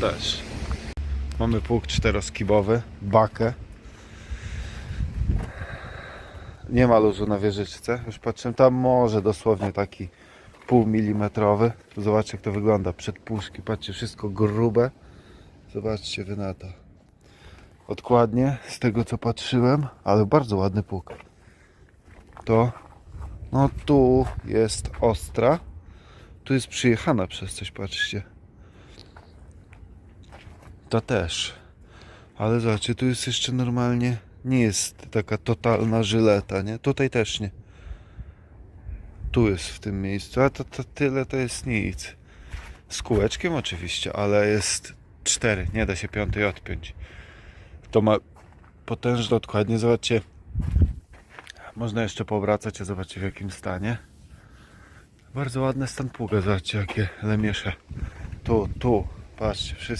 Też. Mamy pług czteroskibowy, bakę. Nie ma luzu na wieżyczce. Już patrzę, tam może dosłownie taki pół milimetrowy. Zobaczcie jak to wygląda. Przedpuszki, patrzcie, wszystko grube. Zobaczcie wy na to. Odkładnie, z tego co patrzyłem, ale bardzo ładny pług. To, no tu jest ostra. Tu jest przyjechana przez coś, patrzcie. To też. Ale zobaczcie, tu jest jeszcze normalnie. Nie jest taka totalna żyleta, nie? Tutaj też nie. Tu jest w tym miejscu, a to, to tyle to jest nic. Z kółeczkiem oczywiście, ale jest cztery. Nie da się piątej odpiąć. To ma potężne odkładnie. Zobaczcie. Można jeszcze powracać, a zobaczcie w jakim stanie. Bardzo ładny stan pługa. Zobaczcie jakie lemiesze. Tu, tu. Patrzcie.